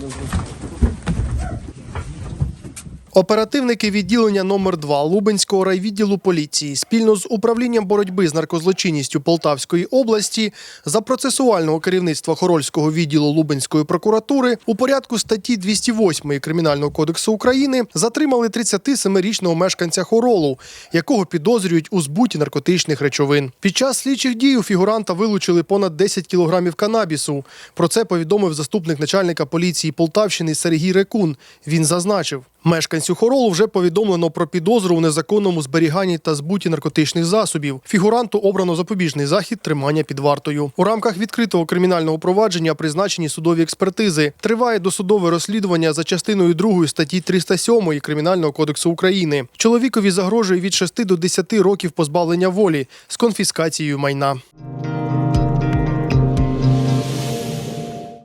заходимо. Оперативники відділення номер 2 Лубенського райвідділу поліції спільно з управлінням боротьби з наркозлочинністю Полтавської області за процесуального керівництва Хорольського відділу Лубенської прокуратури у порядку статті 208 Кримінального кодексу України затримали 37-річного мешканця Хоролу, якого підозрюють у збуті наркотичних речовин. Під час слідчих дій у фігуранта вилучили понад 10 кілограмів канабісу. Про це повідомив заступник начальника поліції Полтавщини Сергій Рекун. Він зазначив. Мешканцю Хоролу вже повідомлено про підозру у незаконному зберіганні та збуті наркотичних засобів. Фігуранту обрано запобіжний захід тримання під вартою. У рамках відкритого кримінального провадження призначені судові експертизи. Триває досудове розслідування за частиною 2 статті 307 Кримінального кодексу України. Чоловікові загрожує від 6 до 10 років позбавлення волі з конфіскацією майна.